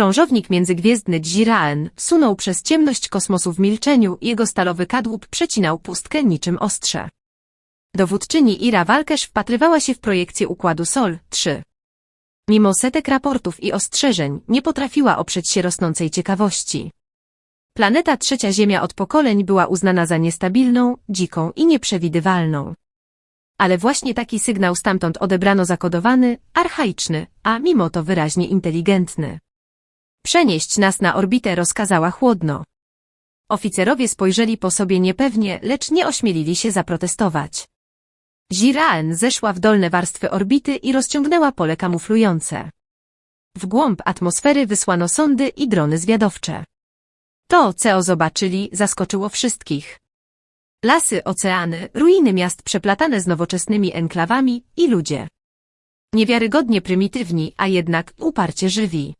Krążownik międzygwiezdny Dziraen sunął przez ciemność kosmosu w milczeniu, jego stalowy kadłub przecinał pustkę niczym ostrze. Dowódczyni Ira Walkerz wpatrywała się w projekcję układu Sol 3. Mimo setek raportów i ostrzeżeń, nie potrafiła oprzeć się rosnącej ciekawości. Planeta Trzecia Ziemia od pokoleń była uznana za niestabilną, dziką i nieprzewidywalną. Ale właśnie taki sygnał stamtąd odebrano zakodowany, archaiczny, a mimo to wyraźnie inteligentny. Przenieść nas na orbitę rozkazała chłodno. Oficerowie spojrzeli po sobie niepewnie, lecz nie ośmielili się zaprotestować. Ziraen zeszła w dolne warstwy orbity i rozciągnęła pole kamuflujące. W głąb atmosfery wysłano sondy i drony zwiadowcze. To, co zobaczyli, zaskoczyło wszystkich. Lasy, oceany, ruiny miast przeplatane z nowoczesnymi enklawami i ludzie. Niewiarygodnie prymitywni, a jednak uparcie żywi.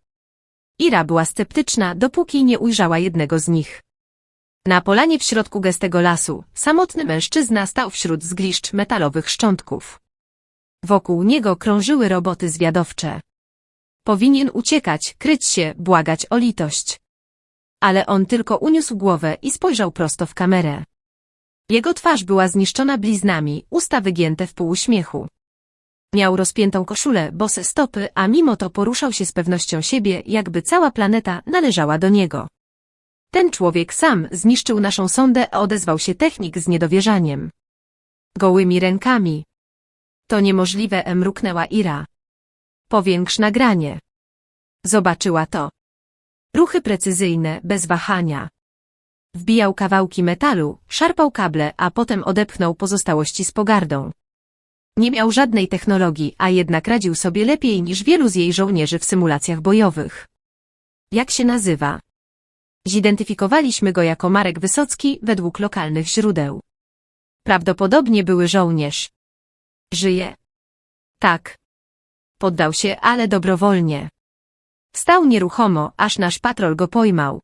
Ira była sceptyczna, dopóki nie ujrzała jednego z nich. Na polanie w środku gęstego lasu, samotny mężczyzna stał wśród zgliszcz metalowych szczątków. Wokół niego krążyły roboty zwiadowcze. Powinien uciekać, kryć się, błagać o litość. Ale on tylko uniósł głowę i spojrzał prosto w kamerę. Jego twarz była zniszczona bliznami, usta wygięte w półuśmiechu. Miał rozpiętą koszulę, bose stopy, a mimo to poruszał się z pewnością siebie, jakby cała planeta należała do niego. Ten człowiek sam zniszczył naszą sondę, odezwał się technik z niedowierzaniem. Gołymi rękami. To niemożliwe, mruknęła Ira. Powiększ nagranie. Zobaczyła to. Ruchy precyzyjne, bez wahania. Wbijał kawałki metalu, szarpał kable, a potem odepchnął pozostałości z pogardą. Nie miał żadnej technologii, a jednak radził sobie lepiej niż wielu z jej żołnierzy w symulacjach bojowych. Jak się nazywa? Zidentyfikowaliśmy go jako Marek Wysocki według lokalnych źródeł. Prawdopodobnie były żołnierz. Żyje? Tak. Poddał się, ale dobrowolnie. Stał nieruchomo, aż nasz patrol go pojmał.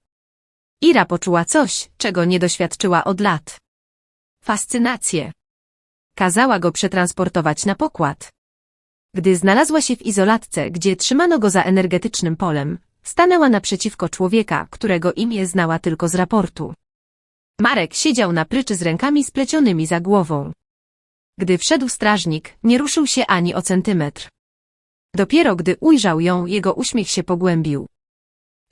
Ira poczuła coś, czego nie doświadczyła od lat. Fascynację. Kazała go przetransportować na pokład. Gdy znalazła się w izolatce, gdzie trzymano go za energetycznym polem, stanęła naprzeciwko człowieka, którego imię znała tylko z raportu. Marek siedział na pryczy z rękami splecionymi za głową. Gdy wszedł strażnik, nie ruszył się ani o centymetr. Dopiero gdy ujrzał ją, jego uśmiech się pogłębił.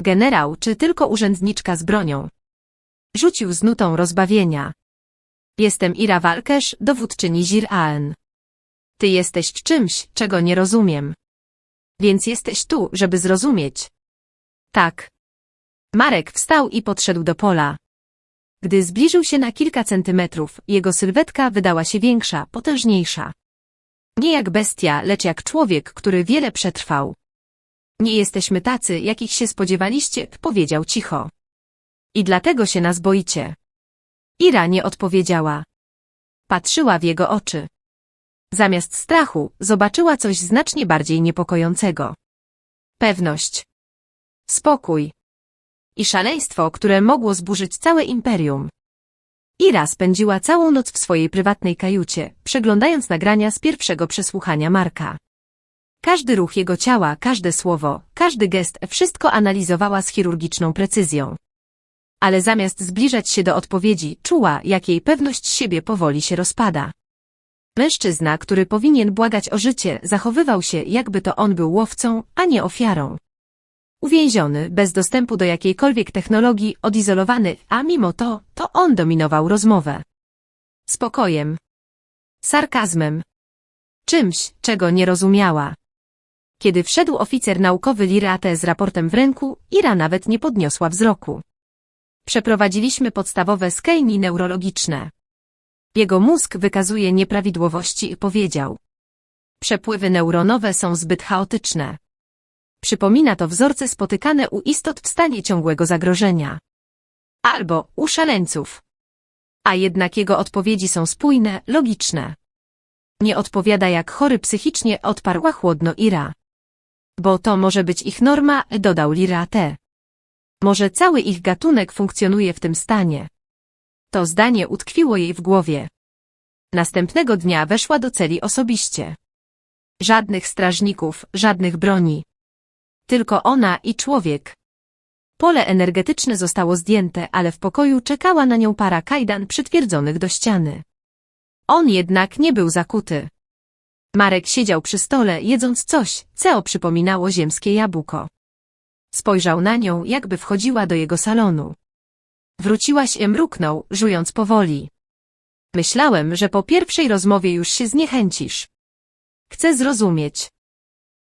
Generał, czy tylko urzędniczka z bronią? Rzucił z nutą rozbawienia. Jestem Ira Walkerz, dowódczyni Zir-Aen. Ty jesteś czymś, czego nie rozumiem. Więc jesteś tu, żeby zrozumieć. Tak. Marek wstał i podszedł do pola. Gdy zbliżył się na kilka centymetrów, jego sylwetka wydała się większa, potężniejsza. Nie jak bestia, lecz jak człowiek, który wiele przetrwał. Nie jesteśmy tacy, jakich się spodziewaliście, powiedział cicho. I dlatego się nas boicie. Ira nie odpowiedziała. Patrzyła w jego oczy. Zamiast strachu, zobaczyła coś znacznie bardziej niepokojącego. Pewność. Spokój. I szaleństwo, które mogło zburzyć całe imperium. Ira spędziła całą noc w swojej prywatnej kajucie, przeglądając nagrania z pierwszego przesłuchania Marka. Każdy ruch jego ciała, każde słowo, każdy gest, wszystko analizowała z chirurgiczną precyzją. Ale zamiast zbliżać się do odpowiedzi, czuła, jak jej pewność siebie powoli się rozpada. Mężczyzna, który powinien błagać o życie, zachowywał się, jakby to on był łowcą, a nie ofiarą. Uwięziony, bez dostępu do jakiejkolwiek technologii, odizolowany, a mimo to, to on dominował rozmowę. Spokojem. Sarkazmem. Czymś, czego nie rozumiała. Kiedy wszedł oficer naukowy Lirate z raportem w ręku, Ira nawet nie podniosła wzroku. Przeprowadziliśmy podstawowe skejni neurologiczne. Jego mózg wykazuje nieprawidłowości i powiedział. Przepływy neuronowe są zbyt chaotyczne. Przypomina to wzorce spotykane u istot w stanie ciągłego zagrożenia. Albo u szaleńców. A jednak jego odpowiedzi są spójne, logiczne. Nie odpowiada jak chory psychicznie, odparła chłodno Ira. Bo to może być ich norma, dodał Lira T. Może cały ich gatunek funkcjonuje w tym stanie. To zdanie utkwiło jej w głowie. Następnego dnia weszła do celi osobiście. Żadnych strażników, żadnych broni. Tylko ona i człowiek. Pole energetyczne zostało zdjęte, ale w pokoju czekała na nią para kajdan przytwierdzonych do ściany. On jednak nie był zakuty. Marek siedział przy stole, jedząc coś, co przypominało ziemskie jabłko. Spojrzał na nią, jakby wchodziła do jego salonu. Wróciłaś i mruknął, żując powoli. Myślałem, że po pierwszej rozmowie już się zniechęcisz. Chcę zrozumieć.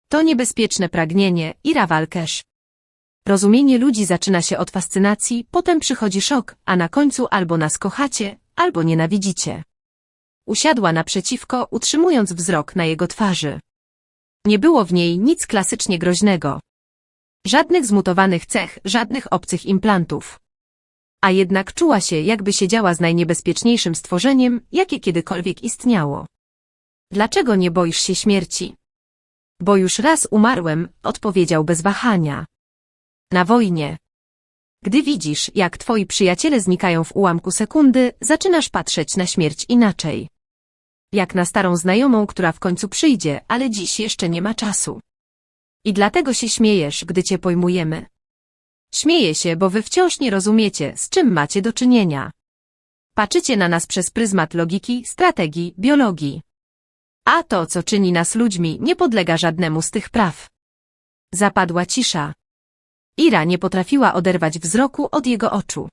To niebezpieczne pragnienie, Ira Walkerz. Rozumienie ludzi zaczyna się od fascynacji, potem przychodzi szok, a na końcu albo nas kochacie, albo nienawidzicie. Usiadła naprzeciwko, utrzymując wzrok na jego twarzy. Nie było w niej nic klasycznie groźnego. Żadnych zmutowanych cech, żadnych obcych implantów. A jednak czuła się, jakby siedziała z najniebezpieczniejszym stworzeniem, jakie kiedykolwiek istniało. Dlaczego nie boisz się śmierci? Bo już raz umarłem, odpowiedział bez wahania. Na wojnie. Gdy widzisz, jak twoi przyjaciele znikają w ułamku sekundy, zaczynasz patrzeć na śmierć inaczej. Jak na starą znajomą, która w końcu przyjdzie, ale dziś jeszcze nie ma czasu. I dlatego się śmiejesz, gdy cię pojmujemy. Śmieję się, bo wy wciąż nie rozumiecie, z czym macie do czynienia. Patrzycie na nas przez pryzmat logiki, strategii, biologii. A to, co czyni nas ludźmi, nie podlega żadnemu z tych praw. Zapadła cisza. Ira nie potrafiła oderwać wzroku od jego oczu.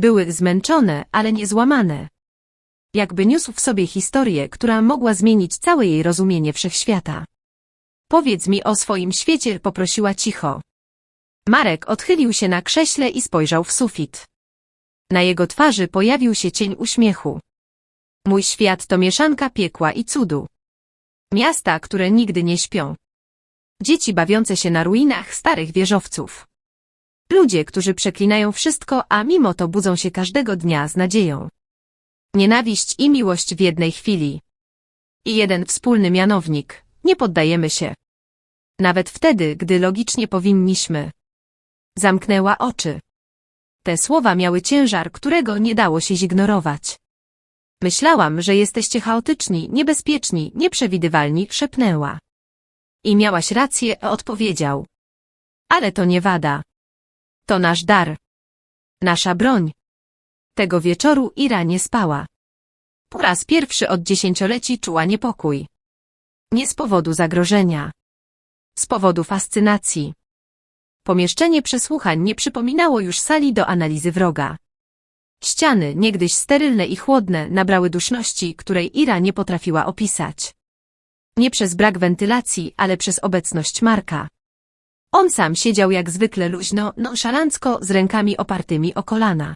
Były zmęczone, ale nie złamane. Jakby niósł w sobie historię, która mogła zmienić całe jej rozumienie wszechświata. Powiedz mi o swoim świecie, poprosiła cicho. Marek odchylił się na krześle i spojrzał w sufit. Na jego twarzy pojawił się cień uśmiechu. Mój świat to mieszanka piekła i cudu. Miasta, które nigdy nie śpią. Dzieci bawiące się na ruinach starych wieżowców. Ludzie, którzy przeklinają wszystko, a mimo to budzą się każdego dnia z nadzieją. Nienawiść i miłość w jednej chwili. I jeden wspólny mianownik. Nie poddajemy się. Nawet wtedy, gdy logicznie powinniśmy. Zamknęła oczy. Te słowa miały ciężar, którego nie dało się zignorować. Myślałam, że jesteście chaotyczni, niebezpieczni, nieprzewidywalni, szepnęła. I miałaś rację, odpowiedział. Ale to nie wada. To nasz dar. Nasza broń. Tego wieczoru Ira nie spała. Po raz pierwszy od dziesięcioleci czuła niepokój. Nie z powodu zagrożenia. Z powodu fascynacji. Pomieszczenie przesłuchań nie przypominało już sali do analizy wroga. Ściany, niegdyś sterylne i chłodne, nabrały duszności, której Ira nie potrafiła opisać. Nie przez brak wentylacji, ale przez obecność Marka. On sam siedział jak zwykle luźno, nonszalancko, z rękami opartymi o kolana.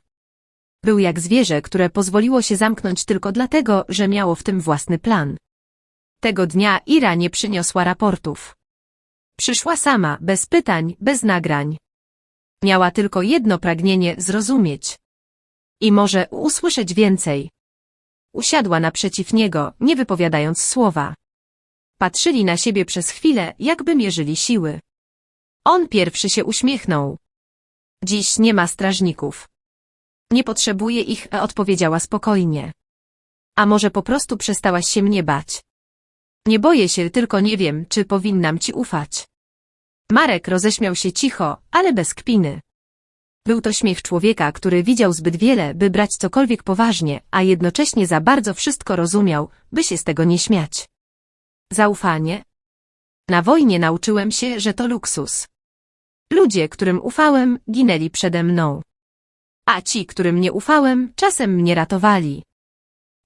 Był jak zwierzę, które pozwoliło się zamknąć tylko dlatego, że miało w tym własny plan. Tego dnia Ira nie przyniosła raportów. Przyszła sama, bez pytań, bez nagrań. Miała tylko jedno pragnienie zrozumieć. I może usłyszeć więcej. Usiadła naprzeciw niego, nie wypowiadając słowa. Patrzyli na siebie przez chwilę, jakby mierzyli siły. On pierwszy się uśmiechnął. Dziś nie ma strażników. Nie potrzebuję ich, odpowiedziała spokojnie. A może po prostu przestałaś się mnie bać? Nie boję się, tylko nie wiem, czy powinnam ci ufać. Marek roześmiał się cicho, ale bez kpiny. Był to śmiech człowieka, który widział zbyt wiele, by brać cokolwiek poważnie, a jednocześnie za bardzo wszystko rozumiał, by się z tego nie śmiać. Zaufanie? Na wojnie nauczyłem się, że to luksus. Ludzie, którym ufałem, ginęli przede mną. A ci, którym nie ufałem, czasem mnie ratowali.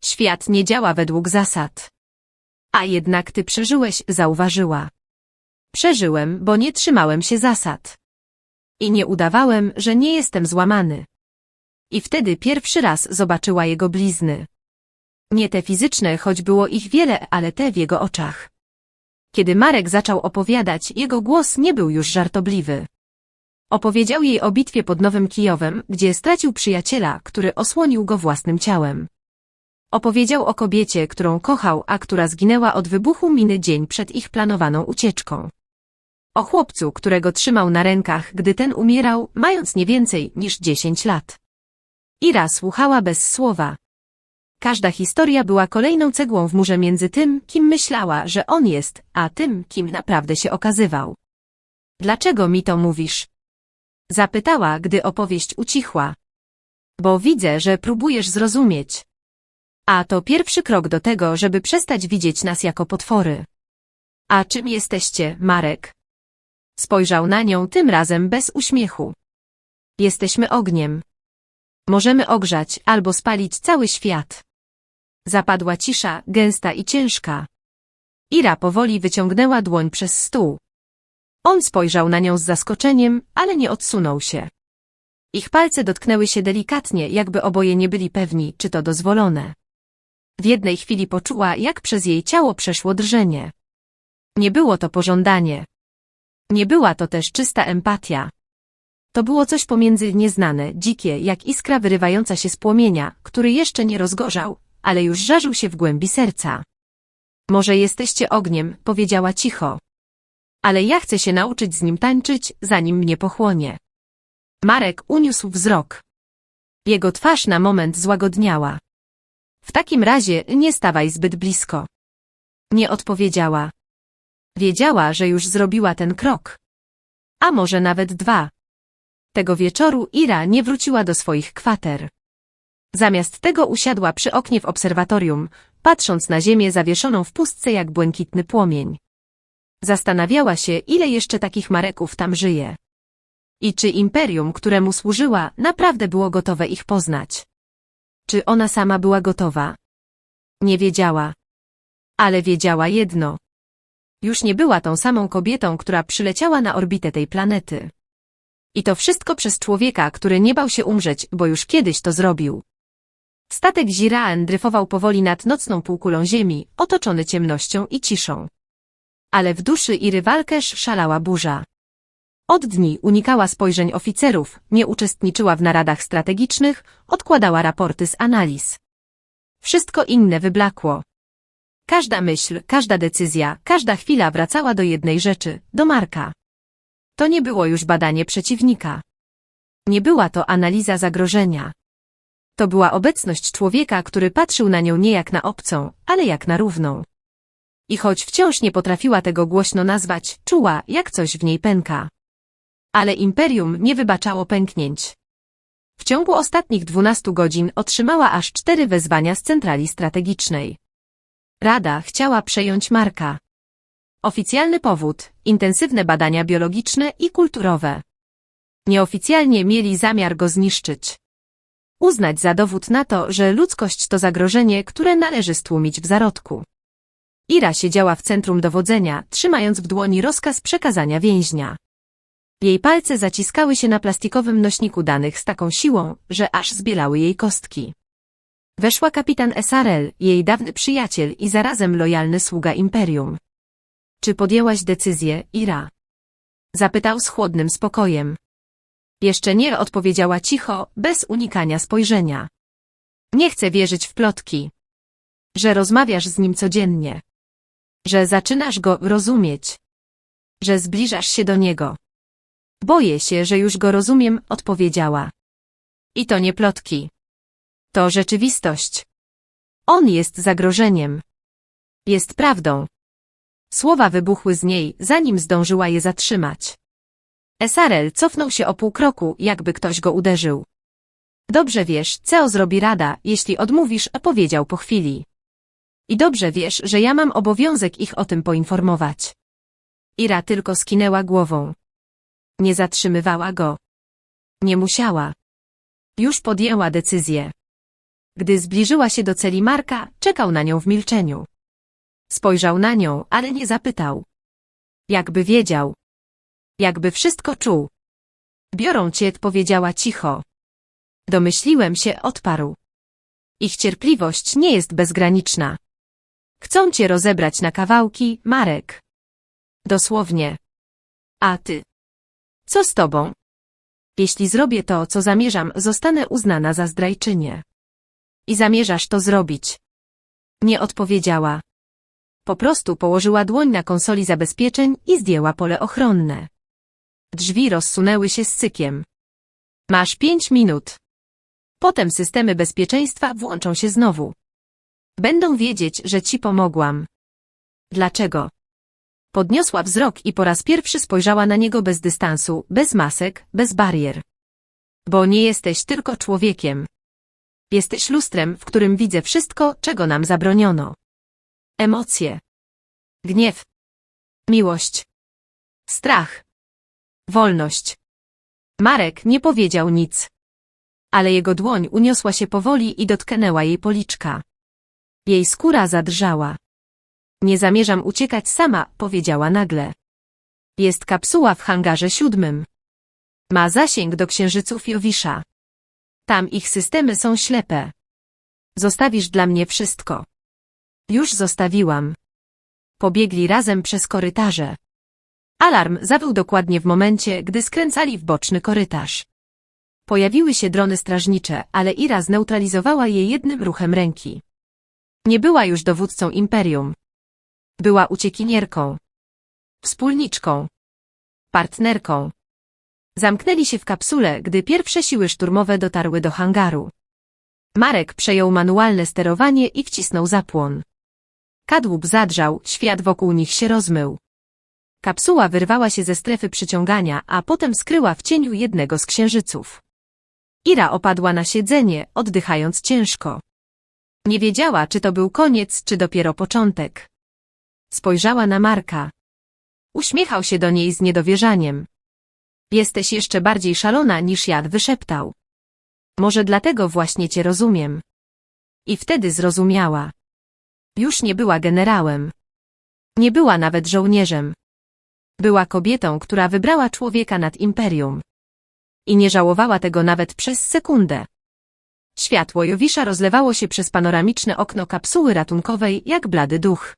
Świat nie działa według zasad. A jednak ty przeżyłeś, zauważyła. Przeżyłem, bo nie trzymałem się zasad. I nie udawałem, że nie jestem złamany. I wtedy pierwszy raz zobaczyła jego blizny. Nie te fizyczne, choć było ich wiele, ale te w jego oczach. Kiedy Marek zaczął opowiadać, jego głos nie był już żartobliwy. Opowiedział jej o bitwie pod Nowym Kijowem, gdzie stracił przyjaciela, który osłonił go własnym ciałem. Opowiedział o kobiecie, którą kochał, a która zginęła od wybuchu miny dzień przed ich planowaną ucieczką. O chłopcu, którego trzymał na rękach, gdy ten umierał, mając nie więcej niż dziesięć lat. Ira słuchała bez słowa. Każda historia była kolejną cegłą w murze między tym, kim myślała, że on jest, a tym, kim naprawdę się okazywał. Dlaczego mi to mówisz? Zapytała, gdy opowieść ucichła. Bo widzę, że próbujesz zrozumieć. A to pierwszy krok do tego, żeby przestać widzieć nas jako potwory. A czym jesteście, Marek? Spojrzał na nią tym razem bez uśmiechu. Jesteśmy ogniem. Możemy ogrzać albo spalić cały świat. Zapadła cisza, gęsta i ciężka. Ira powoli wyciągnęła dłoń przez stół. On spojrzał na nią z zaskoczeniem, ale nie odsunął się. Ich palce dotknęły się delikatnie, jakby oboje nie byli pewni, czy to dozwolone. W jednej chwili poczuła, jak przez jej ciało przeszło drżenie. Nie było to pożądanie. Nie była to też czysta empatia. To było coś pomiędzy nieznane, dzikie, jak iskra wyrywająca się z płomienia, który jeszcze nie rozgorzał, ale już żarzył się w głębi serca. Może jesteście ogniem, powiedziała cicho. Ale ja chcę się nauczyć z nim tańczyć, zanim mnie pochłonie. Marek uniósł wzrok. Jego twarz na moment złagodniała. W takim razie nie stawaj zbyt blisko. Nie odpowiedziała. Wiedziała, że już zrobiła ten krok. A może nawet dwa. Tego wieczoru Ira nie wróciła do swoich kwater. Zamiast tego usiadła przy oknie w obserwatorium, patrząc na ziemię zawieszoną w pustce jak błękitny płomień. Zastanawiała się, ile jeszcze takich Mareków tam żyje. I czy imperium, któremu służyła, naprawdę było gotowe ich poznać. Czy ona sama była gotowa? Nie wiedziała. Ale wiedziała jedno. Już nie była tą samą kobietą, która przyleciała na orbitę tej planety. I to wszystko przez człowieka, który nie bał się umrzeć, bo już kiedyś to zrobił. Statek Ziraen dryfował powoli nad nocną półkulą ziemi, otoczony ciemnością i ciszą. Ale w duszy i rywalkerz szalała burza. Od dni unikała spojrzeń oficerów, nie uczestniczyła w naradach strategicznych, odkładała raporty z analiz. Wszystko inne wyblakło. Każda myśl, każda decyzja, każda chwila wracała do jednej rzeczy, do Marka. To nie było już badanie przeciwnika. Nie była to analiza zagrożenia. To była obecność człowieka, który patrzył na nią nie jak na obcą, ale jak na równą. I choć wciąż nie potrafiła tego głośno nazwać, czuła, jak coś w niej pęka. Ale imperium nie wybaczało pęknięć. W ciągu ostatnich dwunastu godzin otrzymała aż cztery wezwania z centrali strategicznej. Rada chciała przejąć Marka. Oficjalny powód, intensywne badania biologiczne i kulturowe. Nieoficjalnie mieli zamiar go zniszczyć. Uznać za dowód na to, że ludzkość to zagrożenie, które należy stłumić w zarodku. Ira siedziała w centrum dowodzenia, trzymając w dłoni rozkaz przekazania więźnia. Jej palce zaciskały się na plastikowym nośniku danych z taką siłą, że aż zbielały jej kostki. Weszła kapitan SRL, jej dawny przyjaciel i zarazem lojalny sługa Imperium. Czy podjęłaś decyzję, Ira? Zapytał z chłodnym spokojem. Jeszcze nie odpowiedziała cicho, bez unikania spojrzenia. Nie chcę wierzyć w plotki. Że rozmawiasz z nim codziennie. Że zaczynasz go rozumieć. Że zbliżasz się do niego. Boję się, że już go rozumiem, odpowiedziała. I to nie plotki. To rzeczywistość. On jest zagrożeniem. Jest prawdą. Słowa wybuchły z niej, zanim zdążyła je zatrzymać. Esarel cofnął się o pół kroku, jakby ktoś go uderzył. Dobrze wiesz, co zrobi rada, jeśli odmówisz, powiedział po chwili. I dobrze wiesz, że ja mam obowiązek ich o tym poinformować. Ira tylko skinęła głową. Nie zatrzymywała go. Nie musiała. Już podjęła decyzję. Gdy zbliżyła się do celi Marka, czekał na nią w milczeniu. Spojrzał na nią, ale nie zapytał. Jakby wiedział. Jakby wszystko czuł. Biorą cię, powiedziała cicho. Domyśliłem się, odparł. Ich cierpliwość nie jest bezgraniczna. Chcą cię rozebrać na kawałki, Marek. Dosłownie. A ty? Co z tobą? Jeśli zrobię to, co zamierzam, zostanę uznana za zdrajczynię. I zamierzasz to zrobić. Nie odpowiedziała. Po prostu położyła dłoń na konsoli zabezpieczeń i zdjęła pole ochronne. Drzwi rozsunęły się z cykiem. Masz pięć minut. Potem systemy bezpieczeństwa włączą się znowu. Będą wiedzieć, że ci pomogłam. Dlaczego? Podniosła wzrok i po raz pierwszy spojrzała na niego bez dystansu, bez masek, bez barier. Bo nie jesteś tylko człowiekiem. Jesteś lustrem, w którym widzę wszystko, czego nam zabroniono. Emocje. Gniew. Miłość. Strach. Wolność. Marek nie powiedział nic. Ale jego dłoń uniosła się powoli i dotknęła jej policzka. Jej skóra zadrżała. Nie zamierzam uciekać sama, powiedziała nagle. Jest kapsuła w hangarze siódmym. Ma zasięg do księżyców Jowisza. Tam ich systemy są ślepe. Zostawisz dla mnie wszystko. Już zostawiłam. Pobiegli razem przez korytarze. Alarm zawył dokładnie w momencie, gdy skręcali w boczny korytarz. Pojawiły się drony strażnicze, ale Ira zneutralizowała je jednym ruchem ręki. Nie była już dowódcą imperium. Była uciekinierką. Wspólniczką. Partnerką. Zamknęli się w kapsule, gdy pierwsze siły szturmowe dotarły do hangaru. Marek przejął manualne sterowanie i wcisnął zapłon. Kadłub zadrżał, świat wokół nich się rozmył. Kapsuła wyrwała się ze strefy przyciągania, a potem skryła w cieniu jednego z księżyców. Ira opadła na siedzenie, oddychając ciężko. Nie wiedziała, czy to był koniec, czy dopiero początek. Spojrzała na Marka. Uśmiechał się do niej z niedowierzaniem. Jesteś jeszcze bardziej szalona niż ja, wyszeptał. Może dlatego właśnie cię rozumiem. I wtedy zrozumiała. Już nie była generałem. Nie była nawet żołnierzem. Była kobietą, która wybrała człowieka nad imperium. I nie żałowała tego nawet przez sekundę. Światło Jowisza rozlewało się przez panoramiczne okno kapsuły ratunkowej jak blady duch.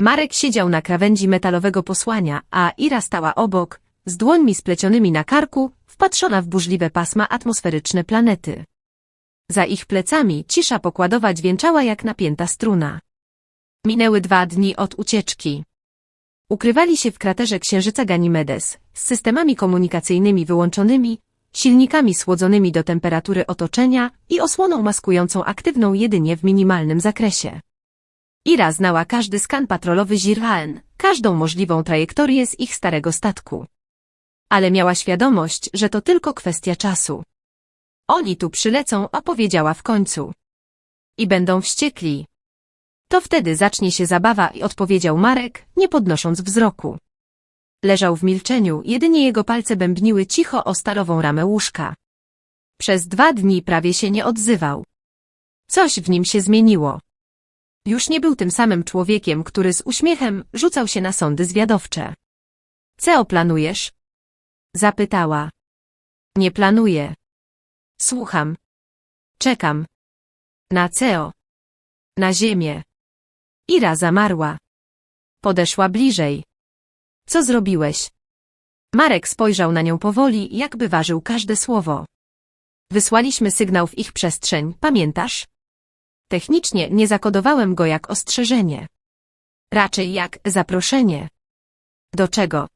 Marek siedział na krawędzi metalowego posłania, a Ira stała obok, z dłońmi splecionymi na karku, wpatrzona w burzliwe pasma atmosferyczne planety. Za ich plecami cisza pokładowa dźwięczała jak napięta struna. Minęły dwa dni od ucieczki. Ukrywali się w kraterze księżyca Ganymedes, z systemami komunikacyjnymi wyłączonymi, silnikami słodzonymi do temperatury otoczenia i osłoną maskującą aktywną jedynie w minimalnym zakresie. Ira znała każdy skan patrolowy Zirhaen, każdą możliwą trajektorię z ich starego statku. Ale miała świadomość, że to tylko kwestia czasu. Oni tu przylecą, a powiedziała w końcu. I będą wściekli. To wtedy zacznie się zabawa i odpowiedział Marek, nie podnosząc wzroku. Leżał w milczeniu, jedynie jego palce bębniły cicho o stalową ramę łóżka. Przez dwa dni prawie się nie odzywał. Coś w nim się zmieniło. Już nie był tym samym człowiekiem, który z uśmiechem rzucał się na sądy zwiadowcze. Co planujesz? Zapytała. Nie planuję. Słucham. Czekam. Na CEO. Na ziemię. Ira zamarła. Podeszła bliżej. Co zrobiłeś? Marek spojrzał na nią powoli, jakby ważył każde słowo. Wysłaliśmy sygnał w ich przestrzeń, pamiętasz? Technicznie nie zakodowałem go jak ostrzeżenie. Raczej jak zaproszenie. Do czego?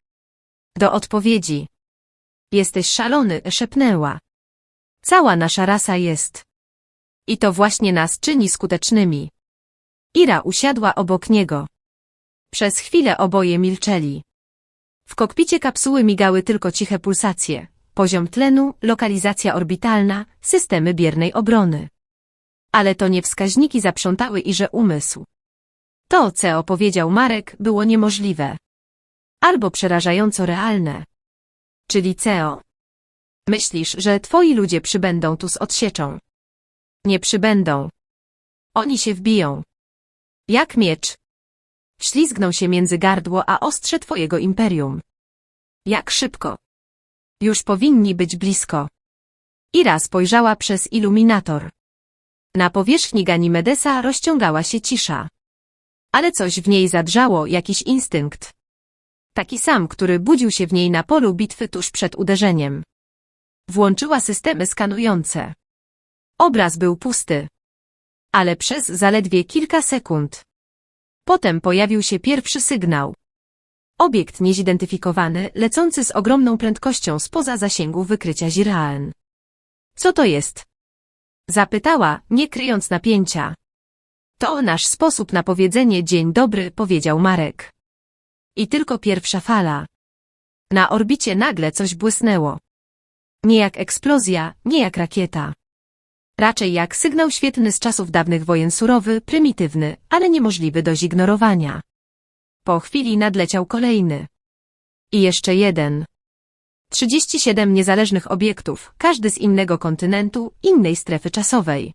Do odpowiedzi. Jesteś szalony, szepnęła. Cała nasza rasa jest. I to właśnie nas czyni skutecznymi. Ira usiadła obok niego. Przez chwilę oboje milczeli. W kokpicie kapsuły migały tylko ciche pulsacje, poziom tlenu, lokalizacja orbitalna, systemy biernej obrony. Ale to nie wskaźniki zaprzątały Irze umysł. To, co opowiedział Marek, było niemożliwe. Albo przerażająco realne. Czyli CEO. Myślisz, że twoi ludzie przybędą tu z odsieczą. Nie przybędą. Oni się wbiją. Jak miecz. Ślizgną się między gardło a ostrze twojego imperium. Jak szybko. Już powinni być blisko. Ira spojrzała przez iluminator. Na powierzchni Ganimedesa rozciągała się cisza. Ale coś w niej zadrżało, jakiś instynkt. Taki sam, który budził się w niej na polu bitwy tuż przed uderzeniem. Włączyła systemy skanujące. Obraz był pusty. Ale przez zaledwie kilka sekund. Potem pojawił się pierwszy sygnał. Obiekt niezidentyfikowany, lecący z ogromną prędkością spoza zasięgu wykrycia Ziraen. Co to jest? Zapytała, nie kryjąc napięcia. To nasz sposób na powiedzenie dzień dobry, powiedział Marek. I tylko pierwsza fala. Na orbicie nagle coś błysnęło. Nie jak eksplozja, nie jak rakieta. Raczej jak sygnał świetny z czasów dawnych wojen surowy, prymitywny, ale niemożliwy do zignorowania. Po chwili nadleciał kolejny. I jeszcze jeden. 37 niezależnych obiektów, każdy z innego kontynentu, innej strefy czasowej.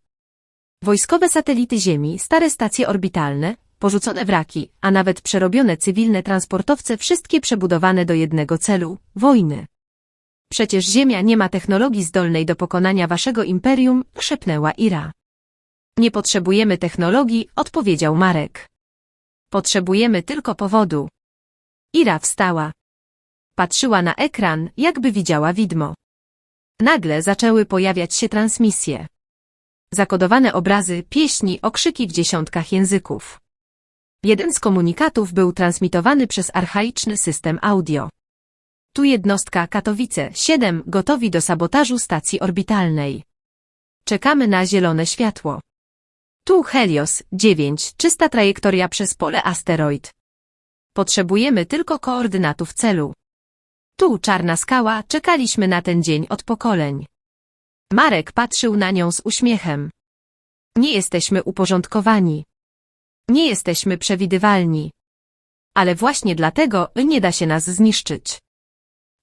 Wojskowe satelity Ziemi, stare stacje orbitalne, porzucone wraki, a nawet przerobione cywilne transportowce wszystkie przebudowane do jednego celu – wojny. Przecież Ziemia nie ma technologii zdolnej do pokonania waszego imperium, szepnęła Ira. Nie potrzebujemy technologii, odpowiedział Marek. Potrzebujemy tylko powodu. Ira wstała. Patrzyła na ekran, jakby widziała widmo. Nagle zaczęły pojawiać się transmisje. Zakodowane obrazy, pieśni, okrzyki w dziesiątkach języków. Jeden z komunikatów był transmitowany przez archaiczny system audio. Tu jednostka Katowice 7 gotowi do sabotażu stacji orbitalnej. Czekamy na zielone światło. Tu Helios 9 czysta trajektoria przez pole asteroid. Potrzebujemy tylko koordynatów celu. Tu czarna skała, czekaliśmy na ten dzień od pokoleń. Marek patrzył na nią z uśmiechem. Nie jesteśmy uporządkowani. Nie jesteśmy przewidywalni. Ale właśnie dlatego nie da się nas zniszczyć.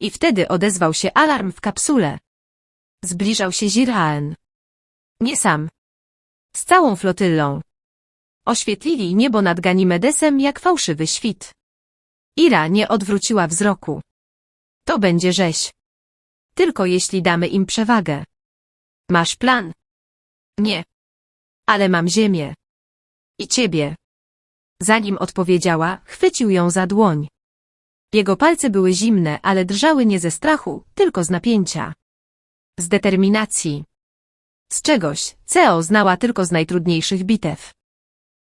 I wtedy odezwał się alarm w kapsule. Zbliżał się Ziraen. Nie sam. Z całą flotyllą. Oświetlili niebo nad Ganimedesem jak fałszywy świt. Ira nie odwróciła wzroku. To będzie rzeź. Tylko jeśli damy im przewagę. Masz plan? Nie. Ale mam ziemię. I ciebie. Zanim odpowiedziała, chwycił ją za dłoń. Jego palce były zimne, ale drżały nie ze strachu, tylko z napięcia. Z determinacji. Z czegoś, CEO znała tylko z najtrudniejszych bitew.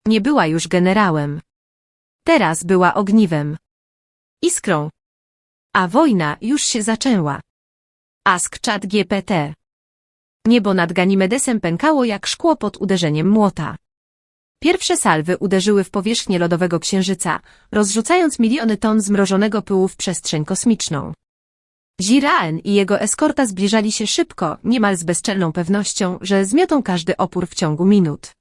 Nie była już generałem. Teraz była ogniwem. Iskrą. A wojna już się zaczęła. Ask czat GPT. Niebo nad Ganimedesem pękało jak szkło pod uderzeniem młota. Pierwsze salwy uderzyły w powierzchnię lodowego księżyca, rozrzucając miliony ton zmrożonego pyłu w przestrzeń kosmiczną. Ziraen i jego eskorta zbliżali się szybko, niemal z bezczelną pewnością, że zmiotą każdy opór w ciągu minut.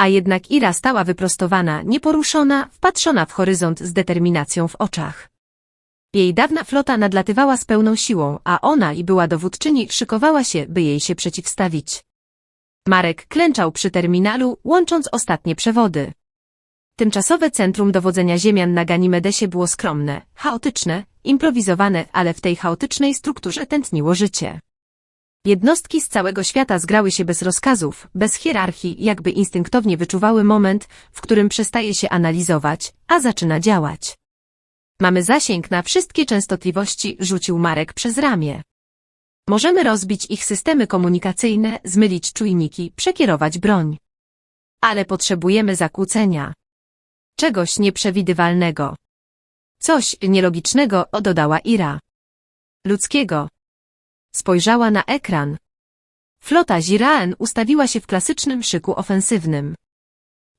A jednak Ira stała wyprostowana, nieporuszona, wpatrzona w horyzont z determinacją w oczach. Jej dawna flota nadlatywała z pełną siłą, a ona i była dowódczyni szykowała się, by jej się przeciwstawić. Marek klęczał przy terminalu, łącząc ostatnie przewody. Tymczasowe centrum dowodzenia ziemian na Ganimedesie było skromne, chaotyczne, improwizowane, ale w tej chaotycznej strukturze tętniło życie. Jednostki z całego świata zgrały się bez rozkazów, bez hierarchii, jakby instynktownie wyczuwały moment, w którym przestaje się analizować, a zaczyna działać. Mamy zasięg na wszystkie częstotliwości, rzucił Marek przez ramię. Możemy rozbić ich systemy komunikacyjne, zmylić czujniki, przekierować broń. Ale potrzebujemy zakłócenia. Czegoś nieprzewidywalnego. Coś nielogicznego, dodała Ira. Ludzkiego. Spojrzała na ekran. Flota Ziraen ustawiła się w klasycznym szyku ofensywnym.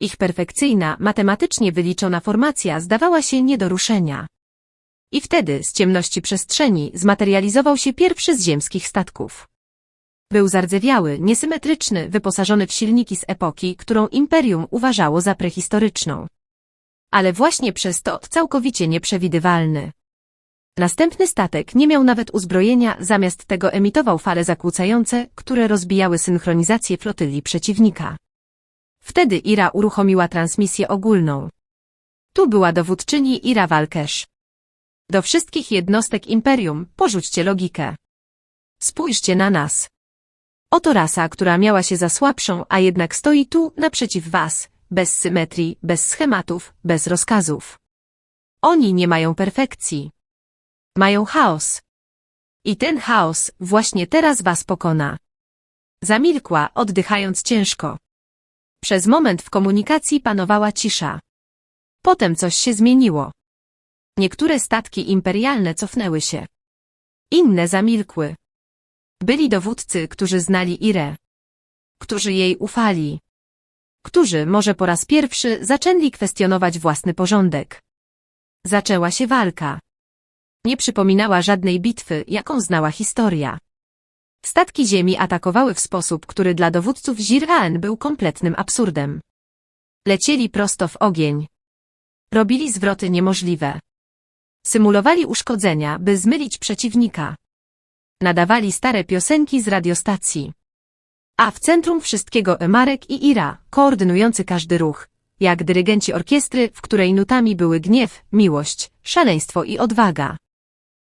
Ich perfekcyjna, matematycznie wyliczona formacja zdawała się nie do ruszenia. I wtedy z ciemności przestrzeni zmaterializował się pierwszy z ziemskich statków. Był zardzewiały, niesymetryczny, wyposażony w silniki z epoki, którą imperium uważało za prehistoryczną. Ale właśnie przez to całkowicie nieprzewidywalny. Następny statek nie miał nawet uzbrojenia, zamiast tego emitował fale zakłócające, które rozbijały synchronizację flotyli przeciwnika. Wtedy Ira uruchomiła transmisję ogólną. Tu była dowódczyni Ira Walkesz. Do wszystkich jednostek imperium porzućcie logikę. Spójrzcie na nas. Oto rasa, która miała się za słabszą, a jednak stoi tu naprzeciw was, bez symetrii, bez schematów, bez rozkazów. Oni nie mają perfekcji. Mają chaos. I ten chaos właśnie teraz was pokona. Zamilkła, oddychając ciężko. Przez moment w komunikacji panowała cisza. Potem coś się zmieniło. Niektóre statki imperialne cofnęły się. Inne zamilkły. Byli dowódcy, którzy znali Irę. Którzy jej ufali. Którzy może po raz pierwszy zaczęli kwestionować własny porządek. Zaczęła się walka. Nie przypominała żadnej bitwy, jaką znała historia. Statki ziemi atakowały w sposób, który dla dowódców Ziraan był kompletnym absurdem. Lecieli prosto w ogień. Robili zwroty niemożliwe. Symulowali uszkodzenia, by zmylić przeciwnika. Nadawali stare piosenki z radiostacji. A w centrum wszystkiego Marek i Ira, koordynujący każdy ruch, jak dyrygenci orkiestry, w której nutami były gniew, miłość, szaleństwo i odwaga.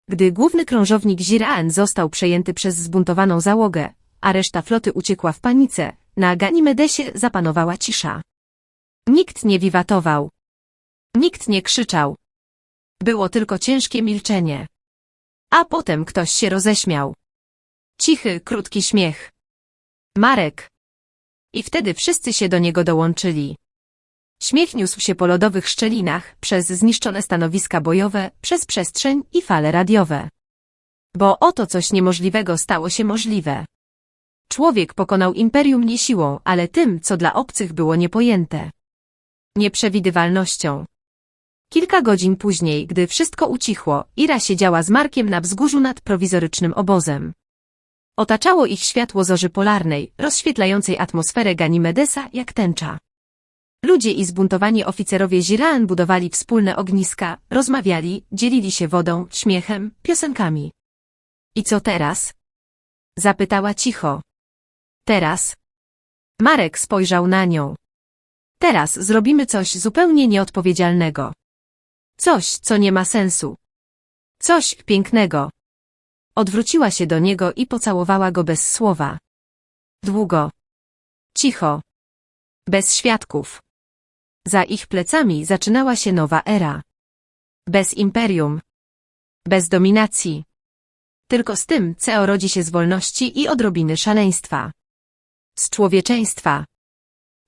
Gdy główny krążownik Ziraan został przejęty przez zbuntowaną załogę, a reszta floty uciekła w panice, na Ganimedesie zapanowała cisza. Nikt nie wiwatował. Nikt nie krzyczał. Było tylko ciężkie milczenie. A potem ktoś się roześmiał. Cichy, krótki śmiech. Marek. I wtedy wszyscy się do niego dołączyli. Śmiech niósł się po lodowych szczelinach, przez zniszczone stanowiska bojowe, przez przestrzeń i fale radiowe. Bo oto coś niemożliwego stało się możliwe. Człowiek pokonał imperium nie siłą, ale tym, co dla obcych było niepojęte. Nieprzewidywalnością. Kilka godzin później, gdy wszystko ucichło, Ira siedziała z Markiem na wzgórzu nad prowizorycznym obozem. Otaczało ich światło zorzy polarnej, rozświetlającej atmosferę Ganimedesa jak tęcza. Ludzie i zbuntowani oficerowie Ziraan budowali wspólne ogniska, rozmawiali, dzielili się wodą, śmiechem, piosenkami. I co teraz? Zapytała cicho. Teraz? Marek spojrzał na nią. Teraz zrobimy coś zupełnie nieodpowiedzialnego. Coś, co nie ma sensu. Coś pięknego. Odwróciła się do niego i pocałowała go bez słowa. Długo. Cicho. Bez świadków. Za ich plecami zaczynała się nowa era. Bez imperium. Bez dominacji. Tylko z tym, co rodzi się z wolności i odrobiny szaleństwa. Z człowieczeństwa.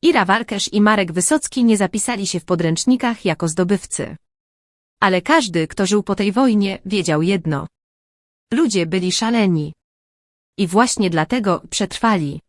Ira Warkesz i Marek Wysocki nie zapisali się w podręcznikach jako zdobywcy. Ale każdy, kto żył po tej wojnie, wiedział jedno. Ludzie byli szaleni. I właśnie dlatego przetrwali.